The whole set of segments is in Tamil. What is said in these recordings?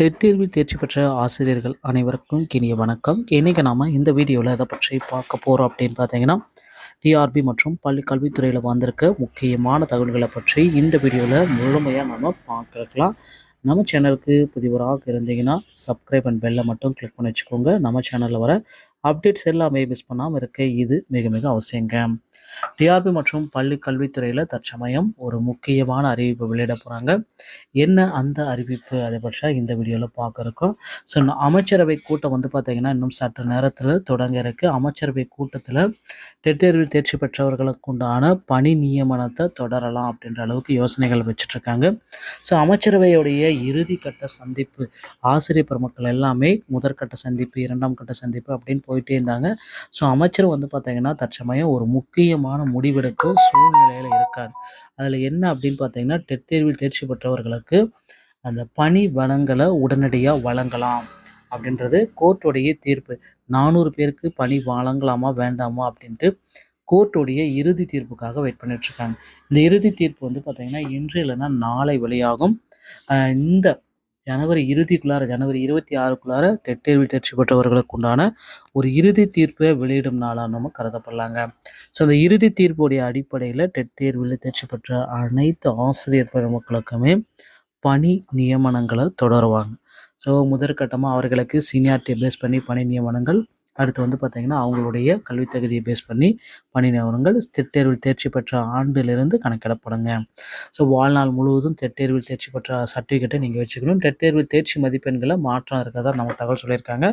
டெட் தேர்வில் தேர்ச்சி பெற்ற ஆசிரியர்கள் அனைவருக்கும் இனிய வணக்கம். இன்றைக்கி நாம் இந்த வீடியோவில் அதை பற்றி பார்க்க போகிறோம் அப்படின்னு பார்த்தீங்கன்னா டிஆர்பி மற்றும் பள்ளி கல்வித்துறையில் வந்திருக்க முக்கியமான தகவல்களை பற்றி இந்த வீடியோவில் முழுமையாக நம்ம பார்க்கலாம் நம்ம சேனலுக்கு புதிவராக இருந்தீங்கன்னா சப்ஸ்கிரைப் அண்ட் பெல்லை மட்டும் கிளிக் பண்ணி வச்சுக்கோங்க. நம்ம சேனலில் வர அப்டேட்ஸ் எல்லாமே மிஸ் பண்ணாமல் இருக்க இது மிக மிக அவசியங்க. டிஆர்பி மற்றும் பள்ளி கல்வித்துறையில் தற்சமயம் ஒரு முக்கியமான அறிவிப்பு வெளியிட போகிறாங்க என்ன அந்த அறிவிப்பு? அதை பற்றி இந்த வீடியோவில் பார்க்க இருக்கோம் ஸோ அமைச்சரவை கூட்டம் வந்து பார்த்திங்கன்னா இன்னும் சற்று நேரத்தில் தொடங்க இருக்குது அமைச்சரவை கூட்டத்தில் டெட் தேர்வில் தேர்ச்சி பெற்றவர்களுக்கு உண்டான பணி நியமனத்தை தொடரலாம் அப்படின்ற அளவுக்கு யோசனைகள் வச்சுட்ருக்காங்க. ஸோ அமைச்சரவையுடைய இறுதி கட்ட சந்திப்பு ஆசிரியர் பெருமக்கள் எல்லாமே முதற்கட்ட சந்திப்பு இரண்டாம் கட்ட சந்திப்பு அப்படின்னு போயிட்டே இருந்தாங்க. ஸோ அமைச்சர் வந்து பார்த்திங்கன்னா தற்சமயம் ஒரு முக்கியமான முடிவெடுக்கும் சூழ்நிலையில் இருக்கார். அதில் என்ன அப்படின்னு பார்த்தீங்கன்னா டெட் தேர்வில் தேர்ச்சி பெற்றவர்களுக்கு அந்த பணி வளங்களை உடனடியாக வழங்கலாம் அப்படின்றது கோர்ட்டுடைய தீர்ப்பு. நானூறு பேருக்கு பணி வழங்கலாமா வேண்டாமா அப்படின்ட்டு கோர்ட்டுடைய இறுதி தீர்ப்புக்காக வெயிட் பண்ணிட்டுருக்காங்க இந்த இறுதி தீர்ப்பு வந்து பார்த்திங்கன்னா இன்று இல்லைன்னா நாளை வெளியாகும். இந்த ஜனவரி இறுதிக்குள்ளார ஜனவரி இருபத்தி ஆறுக்குள்ளார டெட் தேர்வில் தேர்ச்சி பெற்றவர்களுக்கு உண்டான ஒரு இறுதி தீர்ப்பை வெளியிடும் நாளாக நம்ம கருதப்படலாங்க. ஸோ அந்த இறுதி தீர்ப்புடைய அடிப்படையில் டெட் தேர்வில் தேர்ச்சி பெற்ற அனைத்து ஆசிரியர் பெருமக்களுக்குமே பணி நியமனங்களை தொடருவாங்க. ஸோ முதற்கட்டமாக அவர்களுக்கு சீனியாரிட்டி பேஸ் பண்ணி பணி நியமனங்கள் அடுத்து வந்து பார்த்திங்கன்னா அவங்களுடைய கல்வி தகுதியை பேஸ் பண்ணி பணி நிறுவனங்கள் தேர்வில் தேர்ச்சி பெற்ற ஆண்டிலிருந்து கணக்கிடப்படுங்க. ஸோ வாழ்நாள் முழுவதும் தேர்வில் தேர்ச்சி பெற்ற சர்டிஃபிகேட்டை நீங்கள் வச்சுக்கணும். டெட் தேர்வில் தேர்ச்சி மதிப்பெண்களை மாற்றம் இருக்கிறதா நம்ம தகவல் சொல்லியிருக்காங்க.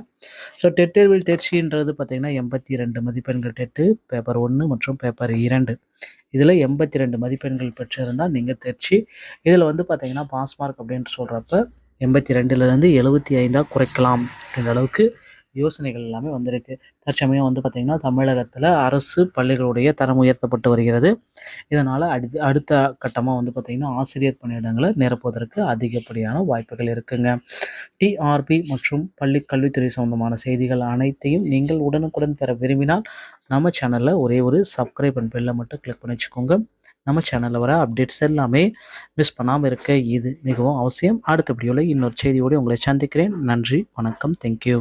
ஸோ டெட் தேர்வில் தேர்ச்சின்றது பார்த்திங்கன்னா எண்பத்தி ரெண்டு மதிப்பெண்கள் டெட்டு பேப்பர் ஒன்று மற்றும் பேப்பர் இரண்டு. இதில் எண்பத்தி ரெண்டு மதிப்பெண்கள் பெற்றிருந்தால் நீங்கள் தேர்ச்சி. இதில் வந்து பார்த்திங்கன்னா பாஸ் மார்க் அப்படின்ட்டு சொல்கிறப்ப எண்பத்தி ரெண்டுலேருந்து எழுபத்தி ஐந்தாக குறைக்கலாம் அப்படின்ற அளவுக்கு யோசனைகள் எல்லாமே வந்திருக்கு. தற்சமயம் வந்து பார்த்திங்கன்னா தமிழகத்தில் அரசு பள்ளிகளுடைய தரம் உயர்த்தப்பட்டு வருகிறது. இதனால் அடுத்து அடுத்த கட்டமாக வந்து பார்த்திங்கன்னா ஆசிரியர் பணியிடங்களை நிரப்புவதற்கு அதிகப்படியான வாய்ப்புகள் இருக்குங்க. டிஆர்பி மற்றும் பள்ளி கல்வித்துறை சம்பந்தமான செய்திகள் அனைத்தையும் நீங்கள் உடனுக்குடன் பெற விரும்பினால் நம்ம சேனலில் ஒரே ஒரு சப்ஸ்கிரைப் அண்ட் பெல்லை மட்டும் கிளிக் பண்ணி வச்சுக்கோங்க. நம்ம சேனலில் வர அப்டேட்ஸ் எல்லாமே மிஸ் பண்ணாமல் இருக்க இது மிகவும் அவசியம். அடுத்த வீடியோவில் இன்னொரு செய்தியோடு உங்களை சந்திக்கிறேன். நன்றி வணக்கம். தேங்க்யூ